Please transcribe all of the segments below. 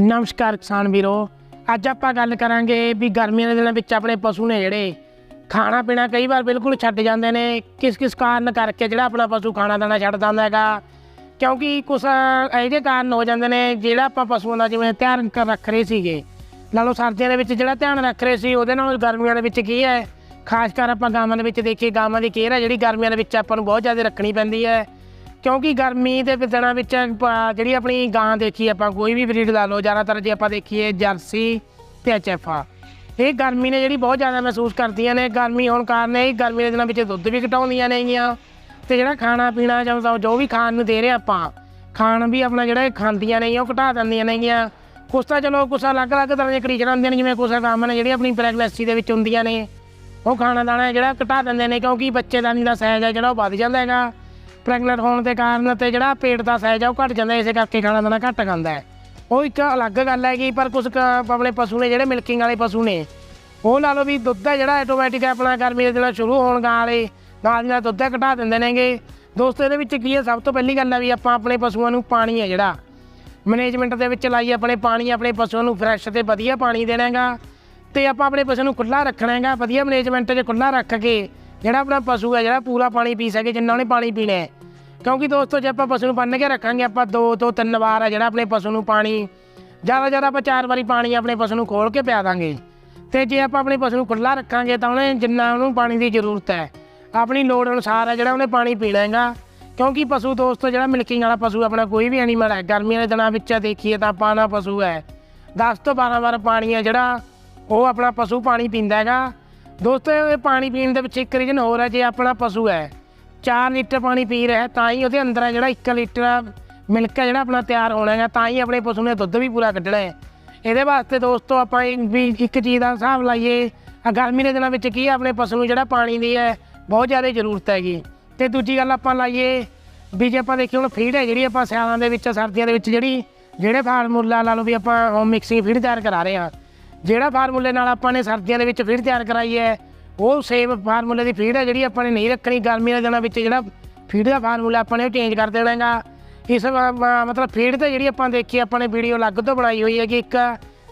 ਨਮਸਕਾਰ ਕਿਸਾਨ ਵੀਰੋ। ਅੱਜ ਆਪਾਂ ਗੱਲ ਕਰਾਂਗੇ ਵੀ ਗਰਮੀਆਂ ਦੇ ਦਿਨਾਂ ਵਿੱਚ ਆਪਣੇ ਪਸ਼ੂ ਨੇ ਜਿਹੜੇ ਖਾਣਾ ਪੀਣਾ ਕਈ ਵਾਰ ਬਿਲਕੁਲ ਛੱਡ ਜਾਂਦੇ ਨੇ। ਕਿਸ ਕਿਸ ਕਾਰਨ ਕਰਕੇ ਜਿਹੜਾ ਆਪਣਾ ਪਸ਼ੂ ਖਾਣਾ ਦਾਣਾ ਛੱਡ ਜਾਂਦਾ ਹੈਗਾ। ਕਿਉਂਕਿ ਕੁਛ ਇਹੋ ਜਿਹੇ ਕਾਰਨ ਹੋ ਜਾਂਦੇ ਨੇ ਜਿਹੜਾ ਆਪਾਂ ਪਸ਼ੂਆਂ ਦਾ ਜਿਵੇਂ ਧਿਆਨ ਕਰ ਰੱਖ ਰਹੇ ਸੀਗੇ। ਨਾਲੋਂ ਸਰਦੀਆਂ ਦੇ ਵਿੱਚ ਜਿਹੜਾ ਧਿਆਨ ਰੱਖ ਰਹੇ ਸੀ, ਉਹਦੇ ਨਾਲ ਗਰਮੀਆਂ ਦੇ ਵਿੱਚ ਕੀ ਹੈ? ਖਾਸ ਕਰ ਆਪਾਂ ਗਾਵਾਂ ਦੇ ਵਿੱਚ ਦੇਖੀਏ, ਗਾਵਾਂ ਦੀ ਕੇਅਰ ਹੈ ਜਿਹੜੀ ਗਰਮੀਆਂ ਦੇ ਵਿੱਚ ਆਪਾਂ ਨੂੰ ਬਹੁਤ ਜ਼ਿਆਦਾ ਰੱਖਣੀ ਪੈਂਦੀ ਹੈ। ਕਿਉਂਕਿ ਗਰਮੀ ਦੇ ਦਿਨਾਂ ਵਿੱਚ ਪ- ਜਿਹੜੀ ਆਪਣੀ ਗਾਂ ਦੇਖੀ, ਆਪਾਂ ਕੋਈ ਵੀ ਬਰੀਡ ਲਾ ਲਓ, ਜ਼ਿਆਦਾਤਰ ਜੇ ਆਪਾਂ ਦੇਖੀਏ ਜਰਸੀ ਤੇ ਐਚਐਫਆ ਇਹ ਗਰਮੀ ਨੇ ਜਿਹੜੀ ਬਹੁਤ ਜ਼ਿਆਦਾ ਮਹਿਸੂਸ ਕਰਦੀਆਂ ਨੇ। ਗਰਮੀ ਹੋਣ ਕਾਰਨ ਇਹ ਗਰਮੀ ਦੇ ਦਿਨਾਂ ਵਿੱਚ ਦੁੱਧ ਵੀ ਘਟਾਉਂਦੀਆਂ ਨੇਗੀਆਂ ਤੇ ਜਿਹੜਾ ਖਾਣਾ ਪੀਣਾ ਜਾਂ ਤਾਂ ਜੋ ਵੀ ਖਾਣ ਨੂੰ ਦੇ ਰਹੇ ਆਪਾਂ, ਖਾਣ ਵੀ ਆਪਣਾ ਜਿਹੜਾ ਇਹ ਖਾਂਦੀਆਂ ਨੇ, ਉਹ ਘਟਾ ਦਿੰਦੀਆਂ ਨੇਗੀਆਂ। ਕੁਛ ਤਾਂ ਚਲੋ ਕੁਛ ਅਲੱਗ-ਅਲੱਗ ਤਰ੍ਹਾਂ ਦੀਆਂ ਕਰੀਚਰਾਂ ਹੁੰਦੀਆਂ ਨੇ, ਜਿਵੇਂ ਕੁਛ ਕੰਮ ਨੇ ਜਿਹੜੀਆਂ ਆਪਣੀ ਪ੍ਰੈਗਨੈਂਸੀ ਦੇ ਵਿੱਚ ਹੁੰਦੀਆਂ ਨੇ, ਉਹ ਖਾਣਾ ਦਾਣਾ ਜਿਹੜਾ ਘਟਾ ਦਿੰਦੇ ਨੇ, ਕਿਉਂਕਿ ਬੱਚੇਦਾਨੀ ਦਾ ਸਾਈਜ਼ ਹੈ ਜਿਹੜਾ ਉਹ ਵੱਧ ਜਾਂਦਾ ਹੈਗਾ। ਪ੍ਰੈਗਨੈਂਟ ਹੋਣ ਦੇ ਕਾਰਨ ਤੇ ਜਿਹੜਾ ਪੇਟ ਦਾ ਸਾਈਜ਼ ਆ ਉਹ ਘਟ ਜਾਂਦਾ, ਇਸੇ ਕਰਕੇ ਖਾਣਾ ਦਾਣਾ ਘੱਟ ਖਾਂਦਾ ਹੈ। ਉਹ ਇੱਕ ਅਲੱਗ ਗੱਲ ਹੈਗੀ, ਪਰ ਕੁਝ ਆਪਣੇ ਪਸ਼ੂ ਨੇ, ਜਿਹੜੇ ਮਿਲਕਿੰਗ ਵਾਲੇ ਪਸ਼ੂ ਨੇ, ਉਹ ਲਾ ਲਓ ਵੀ ਦੁੱਧ ਹੈ ਜਿਹੜਾ ਆਟੋਮੈਟਿਕ ਆਪਣਾ, ਗਰਮੀ ਦੇ ਦਿਨਾਂ ਸ਼ੁਰੂ ਹੋਣ ਗਾਂ ਵਾਲੇ ਨਾਲ ਦੀ ਨਾਲ ਦੁੱਧ ਘਟਾ ਦਿੰਦੇ ਨੇਗੇ। ਦੋਸਤੋ, ਇਹਦੇ ਵਿੱਚ ਕੀ ਹੈ? ਸਭ ਤੋਂ ਪਹਿਲੀ ਗੱਲ ਹੈ ਵੀ ਆਪਾਂ ਆਪਣੇ ਪਸ਼ੂਆਂ ਨੂੰ ਪਾਣੀ ਹੈ ਜਿਹੜਾ। ਮੈਨੇਜਮੈਂਟ ਦੇ ਵਿੱਚ ਲਾਈ ਆਪਣੇ ਪਾਣੀ, ਆਪਣੇ ਪਸ਼ੂਆਂ ਨੂੰ ਫਰੈਸ਼ ਤੇ ਵਧੀਆ ਪਾਣੀ ਦੇਣਾ ਹੈਗਾ। ਤੇ ਆਪਾਂ ਆਪਣੇ ਪਸ਼ੂ ਨੂੰ ਖੁੱਲਾ ਰੱਖਣਾ ਹੈਗਾ। ਵਧੀਆ ਮੈਨੇਜਮੈਂਟ 'ਚ ਖੁੱਲਾ ਰੱਖ ਕੇ ਜਿਹੜਾ ਆਪਣਾ ਪਸ਼ੂ ਹੈ, ਜਿਹੜਾ ਪੂਰਾ ਪਾਣੀ ਪੀ ਸਕੇ, ਜਿੰਨਾ ਉਹਨੇ ਪਾਣੀ ਪੀਣਾ ਹੈ। ਕਿਉਂਕਿ ਦੋਸਤੋ, ਜੇ ਆਪਾਂ ਪਸ਼ੂ ਨੂੰ ਬੰਨ੍ਹ ਕੇ ਰੱਖਾਂਗੇ, ਆਪਾਂ ਦੋ ਤੋਂ ਤਿੰਨ ਵਾਰ ਹੈ, ਜਿਹੜਾ ਆਪਣੇ ਪਸ਼ੂ ਨੂੰ ਪਾਣੀ ਜ਼ਿਆਦਾ ਜ਼ਿਆਦਾ ਆਪਾਂ ਚਾਰ ਵਾਰੀ ਪਾਣੀ ਆਪਣੇ ਪਸ਼ੂ ਨੂੰ ਖੋਲ ਕੇ ਪਿਆ ਦਾਂਗੇ। ਤੇ ਜੇ ਆਪਾਂ ਆਪਣੇ ਪਸ਼ੂ ਨੂੰ ਖੁੱਲਾ ਰੱਖਾਂਗੇ, ਤਾਂ ਉਹਨੇ ਜਿੰਨਾ ਉਹਨੂੰ ਪਾਣੀ ਦੀ ਜ਼ਰੂਰਤ ਹੈ, ਆਪਣੀ ਲੋੜ ਅਨੁਸਾਰ ਹੈ, ਜਿਹੜਾ ਉਹਨੇ ਪਾਣੀ ਪੀਣਾ ਹੈਗਾ। ਕਿਉਂਕਿ ਪਸ਼ੂ ਦੋਸਤੋ, ਜਿਹੜਾ ਮਿਲਕਿੰਗ ਵਾਲਾ ਪਸ਼ੂ ਆਪਣਾ ਕੋਈ ਵੀ ਐਨੀਮਲ ਹੈ, ਗਰਮੀਆਂ ਦੇ ਦਿਨਾਂ ਵਿੱਚ ਦੇਖੀਏ ਤਾਂ ਪਾਣਾ ਪਸ਼ੂ ਹੈ। 10 ਤੋਂ 12 ਵਾਰ ਪਾਣੀ ਹੈ, ਜਿਹੜਾ ਉਹ ਆਪਣਾ ਪਸ਼ੂ ਪਾਣੀ ਪੀਂਦਾ ਹੈਗਾ। ਦੋਸਤੋ, ਇਹ ਪਾਣੀ ਪੀਣ ਦੇ ਵਿੱਚ ਇੱਕ ਰੀਜਨ ਹੋਰ ਹੈ, ਜੇ ਆਪਣਾ ਪਸ਼ੂ ਹੈ 4 ਲੀਟਰ ਪਾਣੀ ਪੀ ਰਿਹਾ ਤਾਂ ਹੀ ਉਹਦੇ ਅੰਦਰ ਹੈ ਜਿਹੜਾ 1 ਲੀਟਰ ਮਿਲਕ ਹੈ ਜਿਹੜਾ ਆਪਣਾ ਤਿਆਰ ਹੋਣਾ ਹੈਗਾ, ਤਾਂ ਹੀ ਆਪਣੇ ਪਸ਼ੂ ਨੇ ਦੁੱਧ ਵੀ ਪੂਰਾ ਕੱਢਣਾ ਹੈ। ਇਹਦੇ ਵਾਸਤੇ ਦੋਸਤੋ, ਆਪਾਂ ਇਹ ਵੀ ਇੱਕ ਚੀਜ਼ ਦਾ ਹਿਸਾਬ ਲਾਈਏ ਆ ਗਰਮੀ ਦੇ ਦਿਨਾਂ ਵਿੱਚ ਕੀ ਆਪਣੇ ਪਸ਼ੂ ਨੂੰ ਜਿਹੜਾ ਪਾਣੀ ਦੀ ਹੈ, ਬਹੁਤ ਜ਼ਿਆਦਾ ਜ਼ਰੂਰਤ ਹੈਗੀ। ਤੇ ਦੂਜੀ ਗੱਲ ਆਪਾਂ ਲਾਈਏ ਵੀ ਜੇ ਆਪਾਂ ਦੇਖੀਏ ਹੁਣ ਫੀਡ ਹੈ ਜਿਹੜੀ ਆਪਾਂ ਸਿਆਲਾਂ ਦੇ ਵਿੱਚ, ਸਰਦੀਆਂ ਦੇ ਵਿੱਚ ਜਿਹੜੀ, ਜਿਹੜੇ ਫਾਰਮੂਲਾ ਲਾ ਲਓ ਵੀ ਆਪਾਂ ਮਿਕਸਿੰਗ ਫੀਡ ਤਿਆਰ ਕਰਾ ਰਹੇ ਹਾਂ ਜਿਹੜਾ ਫਾਰਮੂਲੇ ਨਾਲ ਆਪਾਂ ਨੇ ਸਰਦੀਆਂ ਦੇ ਵਿੱਚ ਫੀਡ ਤਿਆਰ ਕਰਾਈ ਹੈ, ਉਹ ਸੇਮ ਫਾਰਮੂਲੇ ਦੀ ਫੀਡ ਹੈ ਜਿਹੜੀ ਆਪਾਂ ਨੇ ਨਹੀਂ ਰੱਖਣੀ ਗਰਮੀ ਦੇ ਦਿਨਾਂ ਵਿੱਚ, ਜਿਹੜਾ ਫੀਡ ਦਾ ਫਾਰਮੂਲਾ ਆਪਾਂ ਨੇ ਉਹ ਚੇਂਜ ਕਰ ਦੇਣਾ ਇਸ ਮਤਲਬ ਫੀਡ ਤੇ ਜਿਹੜੀ ਆਪਾਂ ਦੇਖੀ, ਆਪਾਂ ਨੇ ਵੀਡੀਓ ਅਲੱਗ ਤੋਂ ਬਣਾਈ ਹੋਈ ਹੈ ਕਿ ਇੱਕ,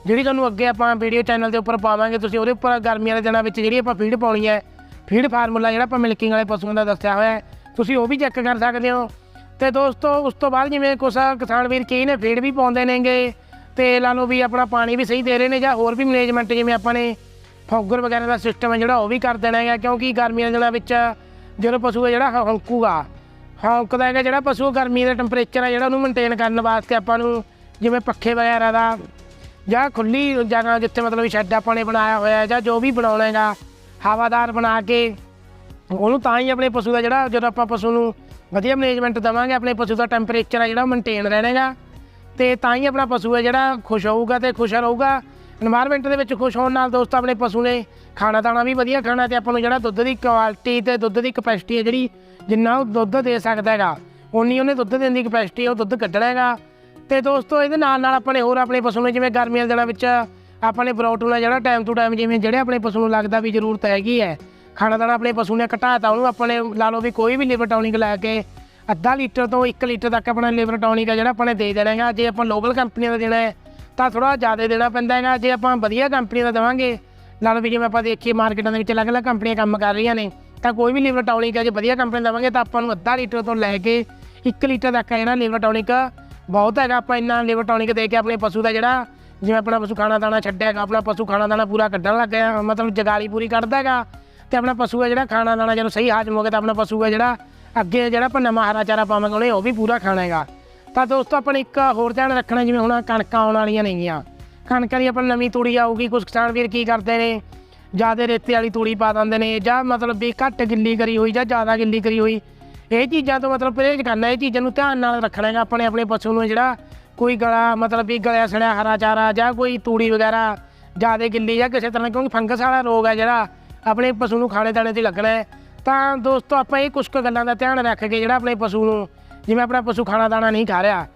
ਜਿਹੜੀ ਤੁਹਾਨੂੰ ਅੱਗੇ ਆਪਾਂ ਵੀਡੀਓ ਚੈਨਲ ਦੇ ਉੱਪਰ ਪਾਵਾਂਗੇ, ਤੁਸੀਂ ਉਹਦੇ ਉੱਪਰ ਗਰਮੀਆਂ ਦੇ ਦਿਨਾਂ ਵਿੱਚ ਜਿਹੜੀ ਆਪਾਂ ਫੀਡ ਪਾਉਣੀ ਹੈ, ਫੀਡ ਫਾਰਮੂਲਾ ਜਿਹੜਾ ਆਪਾਂ ਮਿਲਕਿੰਗ ਵਾਲੇ ਪਸ਼ੂਆਂ ਦਾ ਦੱਸਿਆ ਹੋਇਆ ਹੈ, ਤੁਸੀਂ ਉਹ ਵੀ ਚੈੱਕ ਕਰ ਸਕਦੇ ਹੋ। ਤੇ ਦੋਸਤੋ, ਉਸ ਤੋਂ ਬਾਅਦ ਜਿਵੇਂ ਕੁਛ ਕਿਸਾਨ ਵੀਰ ਕਈ ਨੇ, ਫੀਡ ਵੀ ਪਾਉਂਦੇ ਨੇਗੇ। ਤੇ ਲਾ ਲਓ ਵੀ ਆਪਣਾ ਪਾਣੀ ਵੀ ਸਹੀ ਦੇ ਰਹੇ ਨੇ ਜਾਂ ਹੋਰ ਵੀ ਮੈਨੇਜਮੈਂਟ ਜਿਵੇਂ ਆਪਾਂ ਨੇ ਫੌਗਰ ਵਗੈਰਾ ਦਾ ਸਿਸਟਮ ਹੈ ਜਿਹੜਾ ਉਹ ਵੀ ਕਰ ਦੇਣਾ ਹੈਗਾ, ਕਿਉਂਕਿ ਗਰਮੀਆਂ ਦੇ ਦਿਨਾਂ ਵਿੱਚ ਜਦੋਂ ਪਸ਼ੂ ਹੈ ਜਿਹੜਾ ਹੌਂਕੂਗਾ ਹੌਂਕਦਾ ਹੈਗਾ ਜਿਹੜਾ ਪਸ਼ੂ ਗਰਮੀ ਦਾ ਟੈਂਪਰੇਚਰ ਹੈ ਜਿਹੜਾ ਉਹਨੂੰ ਮੇਨਟੇਨ ਕਰਨ ਵਾਸਤੇ ਆਪਾਂ ਨੂੰ ਜਿਵੇਂ ਪੱਖੇ ਵਗੈਰਾ ਦਾ ਜਾਂ ਖੁੱਲੀ ਜਗ੍ਹਾ ਜਿੱਥੇ ਮਤਲਬ ਸ਼ੈੱਡ ਆਪਾਂ ਨੇ ਬਣਾਇਆ ਹੋਇਆ ਜਾਂ ਜੋ ਵੀ ਬਣਾਉਣਾ ਹੈਗਾ, ਹਵਾਦਾਰ ਬਣਾ ਕੇ ਉਹਨੂੰ ਤਾਂ ਹੀ ਆਪਣੇ ਪਸ਼ੂ ਦਾ ਜਿਹੜਾ ਜਦੋਂ ਆਪਾਂ ਪਸ਼ੂ ਨੂੰ ਵਧੀਆ ਮੈਨੇਜਮੈਂਟ ਦੇਵਾਂਗੇ, ਆਪਣੇ ਪਸ਼ੂ ਦਾ ਟੈਂਪਰੇਚਰ ਹੈ ਜਿਹੜਾ ਮੇਨਟੇਨ ਰਹਿਣਾਗਾ ਤੇ ਤਾਂ ਹੀ ਆਪਣਾ ਪਸ਼ੂ ਹੈ ਜਿਹੜਾ ਖੁਸ਼ ਹੋਊਗਾ ਤੇ ਖੁਸ਼ ਰਹੂਗਾ। এনवायरमेंट ਦੇ ਵਿੱਚ ਖੁਸ਼ ਹੋਣ ਨਾਲ ਦੋਸਤ ਆਪਣੇ ਪਸ਼ੂ ਨੇ ਖਾਣਾ ਦਾਣਾ ਵੀ ਵਧੀਆ ਖਾਣਾ ਤੇ ਆਪਾਂ ਨੂੰ ਜਿਹੜਾ ਦੁੱਧ ਦੀ ਕੁਆਲਿਟੀ ਤੇ ਦੁੱਧ ਦੀ ਕਪੈਸਿਟੀ ਹੈ ਜਿਹੜੀ ਜਿੰਨਾ ਉਹ ਦੁੱਧ ਦੇ ਸਕਦਾ ਹੈਗਾ ਉਨੀ ਉਹਨੇ ਦੁੱਧ ਦੇਣ ਦੀ ਕਪੈਸਿਟੀ ਉਹ ਦੁੱਧ ਕੱਢਣਾ ਹੈਗਾ। ਤੇ ਦੋਸਤੋ ਇਹਦੇ ਨਾਲ ਨਾਲ ਆਪਣੇ ਹੋਰ ਆਪਣੇ ਪਸ਼ੂ ਨੇ ਜਿਵੇਂ ਗਰਮੀਆਂ ਦੇ ਦਿਨਾਂ ਵਿੱਚ ਆਪਣੇ ਬਰੋਟੂਲਾ ਜਿਹੜਾ ਟਾਈਮ ਟੂ ਟਾਈਮ ਜਿਵੇਂ ਜਿਹੜੇ ਆਪਣੇ ਪਸ਼ੂ ਨੂੰ ਲੱਗਦਾ ਵੀ ਜ਼ਰੂਰਤ ਹੈਗੀ ਹੈ, ਖਾਣਾ ਦਾਣਾ ਆਪਣੇ ਪਸ਼ੂ ਨੇ ਘਟਾਤਾ ਉਹਨੂੰ ਆਪਣੇ ਲਾ ਲਓ ਵੀ ਕੋਈ ਵੀ ਲਿਵਰ ਟੌਨਿਕ ਲਾ ਕੇ ਅੱਧਾ ਲੀਟਰ ਤੋਂ 1 ਲੀਟਰ ਤੱਕ ਆਪਣਾ ਲਿਵਰ ਟੌਨਿਕ ਆ ਜਿਹੜਾ ਆਪਾਂ ਨੇ ਦੇ ਦੇਣਾ ਹੈਗਾ। ਜੇ ਆਪਾਂ ਲੋਕਲ ਕੰਪਨੀਆਂ ਦਾ ਦੇਣਾ ਹੈ, ਤਾਂ ਥੋੜਾ ਜ਼ਿਆਦਾ ਦੇਣਾ ਪੈਂਦਾ ਹੈਗਾ। ਜੇ ਆਪਾਂ ਵਧੀਆ ਕੰਪਨੀ ਦਾ ਦੇਵਾਂਗੇ, ਨਾਲ ਵੀ ਜਿਵੇਂ ਆਪਾਂ ਦੇਖੀਏ ਮਾਰਕੀਟਾਂ ਦੇ ਵਿੱਚ ਅਲੱਗ-ਅਲੱਗ ਕੰਪਨੀਆਂ ਕੰਮ ਕਰ ਰਹੀਆਂ ਨੇ, ਤਾਂ ਕੋਈ ਵੀ ਲਿਵਰ ਟੌਨਿਕ ਹੈ ਜੇ ਵਧੀਆ ਕੰਪਨੀ ਦਾ ਦੇਵਾਂਗੇ, ਤਾਂ ਆਪਾਂ ਨੂੰ ਅੱਧਾ ਲੀਟਰ ਤੋਂ ਲੈ ਕੇ 1 ਲੀਟਰ ਤੱਕ ਹੈ ਜਿਹੜਾ ਲਿਵਰ ਟੌਨਿਕ ਬਹੁਤ ਹੈਗਾ। ਆਪਾਂ ਇੰਨਾ ਲਿਵਰ ਟੌਨਿਕ ਦੇ ਕੇ ਆਪਣੇ ਪਸ਼ੂ ਦਾ ਜਿਹੜਾ, ਜਿਵੇਂ ਆਪਣਾ ਪਸ਼ੂ ਖਾਣਾ ਦਾਣਾ ਛੱਡਿਆ ਹੈਗਾ, ਆਪਣਾ ਪਸ਼ੂ ਖਾਣਾ ਦਾਣਾ ਪੂਰਾ ਕੱਢਣ ਲੱਗ ਗਿਆ, ਮਤਲਬ ਜਗਾਲੀ ਪੂਰੀ ਕੱਢਦਾ ਹੈਗਾ, ਤੇ ਆਪਣਾ ਪਸ਼ੂ ਹੈ ਜਿਹੜਾ ਖਾਣਾ ਦਾਣਾ ਜਦੋਂ ਸਹੀ ਹਾਜ਼ਮ ਹੋ ਗਿਆ, ਤਾਂ ਆਪਣਾ ਪਸ਼ੂ ਹੈ ਜਿਹੜਾ ਅੱਗੇ ਜਿਹੜਾ ਆਪਾਂ ਨਵਾਂ ਹਰਾ ਚਾਰਾ ਪਾਵਾਂਗੇ ਉਹਨੇ ਉਹ ਵੀ ਪੂਰਾ ਖਾਣਾ ਹੈਗਾ। ਤਾਂ ਦੋਸਤੋ, ਆਪਾਂ ਨੇ ਇੱਕ ਹੋਰ ਧਿਆਨ ਰੱਖਣਾ, ਜਿਵੇਂ ਹੁਣ ਕਣਕਾਂ ਆਉਣ ਵਾਲੀਆਂ ਨੇਗੀਆਂ। ਕਣਕਾਂ ਦੀ ਆਪਾਂ ਨਵੀਂ ਤੂੜੀ ਆਊਗੀ ਕੁਝ ਕਿਸਾਨ ਵੀਰ ਕੀ ਕਰਦੇ ਨੇ? ਜ਼ਿਆਦਾ ਰੇਤੇ ਵਾਲੀ ਤੂੜੀ ਪਾ ਦਿੰਦੇ ਨੇ, ਜਾਂ ਮਤਲਬ ਵੀ ਘੱਟ ਗਿੱਲੀ ਕਰੀ ਹੋਈ, ਜਾਂ ਜ਼ਿਆਦਾ ਗਿੱਲੀ ਕਰੀ ਹੋਈ। ਇਹ ਚੀਜ਼ਾਂ ਤੋਂ ਮਤਲਬ ਪਰਹੇਜ਼ ਕਰਨਾ, ਇਹ ਚੀਜ਼ਾਂ ਨੂੰ ਧਿਆਨ ਨਾਲ ਰੱਖਣਾ ਹੈਗਾ। ਆਪਣੇ ਆਪਣੇ ਪਸ਼ੂ ਨੂੰ ਜਿਹੜਾ ਕੋਈ ਗਲਾ, ਮਤਲਬ ਵੀ ਗਲਿਆ ਸੜਿਆ ਹਰਾ ਚਾਰਾ, ਜਾਂ ਕੋਈ ਤੂੜੀ ਵਗੈਰਾ, ਜ਼ਿਆਦਾ ਗਿੱਲੀ ਜਾਂ ਕਿਸੇ ਤਰ੍ਹਾਂ, ਕਿਉਂਕਿ ਫੰਗਸ ਵਾਲਾ ਰੋਗ ਹੈ ਜਿਹੜਾ, ਆਪਣੇ ਪਸ਼ੂ ਨੂੰ ਖਾਣੇ ਦਾਣੇ ਤੇ ਲੱਗਣਾ ਹੈ। ਤਾਂ ਦੋਸਤੋ ਆਪਾਂ ਇਹ ਕੁਝ ਕੁ ਗੱਲਾਂ ਦਾ ਧਿਆਨ ਰੱਖ ਕੇ ਜਿਹੜਾ ਆਪਣੇ ਪਸ਼ੂ ਨੂੰ, ਜਿਵੇਂ ਆਪਣਾ ਪਸ਼ੂ ਖਾਣਾ ਦਾਣਾ ਨਹੀਂ ਖਾ ਰਿਹਾ।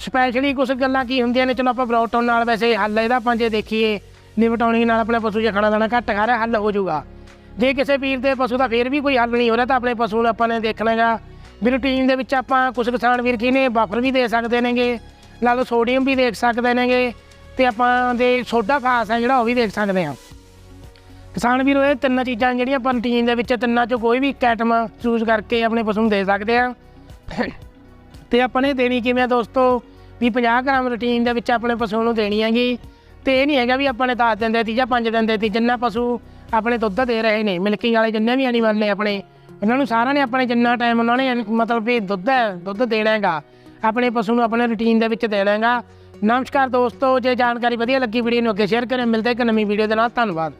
ਸਪੈਸ਼ਲੀ ਕੁਝ ਗੱਲਾਂ ਕੀ ਹੁੰਦੀਆਂ ਨੇ, ਚਲੋ ਆਪਾਂ ਬਰੋਟਨ ਨਾਲ ਵੈਸੇ ਹੱਲ ਇਹਦਾ ਆਪਾਂ ਦੇਖੀਏ ਲਿਵਟਾਉਣੀ ਨਾਲ ਆਪਣੇ ਪਸ਼ੂ ਜੇ ਖਾਣਾ ਦਾਣਾ ਘੱਟ ਖਾ ਰਿਹਾ, ਹੱਲ ਹੋ ਜਾਊਗਾ। ਜੇ ਕਿਸੇ ਵੀਰ ਦੇ ਪਸ਼ੂ ਦਾ ਫੇਰ ਵੀ ਕੋਈ ਹੱਲ ਨਹੀਂ ਹੋ ਰਿਹਾ, ਤਾਂ ਆਪਣੇ ਪਸ਼ੂ ਨੂੰ ਆਪਾਂ ਨੇ ਦੇਖਣਾ ਹੈਗਾ ਵੀ ਰੂਟੀਨ ਦੇ ਵਿੱਚ ਆਪਾਂ ਕੁਝ ਕਿਸਾਨ ਵੀਰ ਕੀ ਨੇ ਬਫਰ ਵੀ ਦੇ ਸਕਦੇ ਨੇਗੇ, ਲਾ ਲਓ ਸੋਡੀਅਮ ਵੀ ਦੇਖ ਸਕਦੇ ਨੇਗੇ, ਤੇ ਆਪਾਂ ਦੇ ਸੋਡਾ ਖਾਸ ਹੈ ਜਿਹੜਾ ਉਹ ਵੀ ਦੇਖ ਸਕਦੇ ਹਾਂ। ਕਿਸਾਨ ਵੀਰੋ, ਇਹ ਤਿੰਨ ਚੀਜ਼ਾਂ ਜਿਹੜੀਆਂ ਆਪਾਂ ਰੂਟੀਨ ਦੇ ਵਿੱਚ ਤਿੰਨਾਂ ਚੋਂ ਕੋਈ ਵੀ ਇੱਕ ਆਈਟਮ ਚੂਜ਼ ਕਰਕੇ ਆਪਣੇ ਪਸ਼ੂ ਨੂੰ ਦੇ ਸਕਦੇ ਆ ਤੇ ਆਪਾਂ ਨੇ ਦੇਣੀ ਕਿਵੇਂ ਦੋਸਤੋ? ਵੀ 50 ਗ੍ਰਾਮ ਰੂਟੀਨ ਦੇ ਵਿੱਚ ਆਪਣੇ ਪਸ਼ੂ ਨੂੰ ਦੇਣੀ ਹੈਗੀ। ਤੇ ਇਹ ਨਹੀਂ ਹੈਗਾ ਵੀ ਆਪਾਂ ਨੇ 10 ਦਿਨ ਦੇਤੀ ਜਾਂ 5 ਦਿਨ ਦੇ ਦੇਤੀ ਜਿੰਨਾ ਪਸ਼ੂ ਆਪਣੇ ਦੁੱਧ ਦੇ ਰਹੇ ਨੇ ਮਿਲਕਿੰਗ ਵਾਲੇ ਜਿੰਨੇ ਵੀ ਐਨੀਮਲ ਨੇ ਆਪਣੇ, ਉਹਨਾਂ ਨੂੰ ਸਾਰਿਆਂ ਨੇ ਆਪਣੇ ਜਿੰਨਾ ਟਾਈਮ ਉਹਨਾਂ ਨੇ ਮਤਲਬ ਵੀ ਦੁੱਧ ਹੈ, ਦੁੱਧ ਦੇਣਾ ਹੈਗਾ, ਆਪਣੇ ਪਸ਼ੂ ਨੂੰ ਆਪਣੇ ਰੂਟੀਨ ਦੇ ਵਿੱਚ ਦੇਣਾ ਹੈਗਾ। ਨਮਸਕਾਰ ਦੋਸਤੋ, ਜੇ ਜਾਣਕਾਰੀ ਵਧੀਆ ਲੱਗੀ ਵੀਡੀਓ ਨੂੰ ਅੱਗੇ ਸ਼ੇਅਰ ਕਰਿਓ, ਮਿਲਦੇ ਇੱਕ ਨਵੀਂ ਵੀਡੀਓ ਦੇ ਨਾਲ, ਧੰਨਵਾਦ।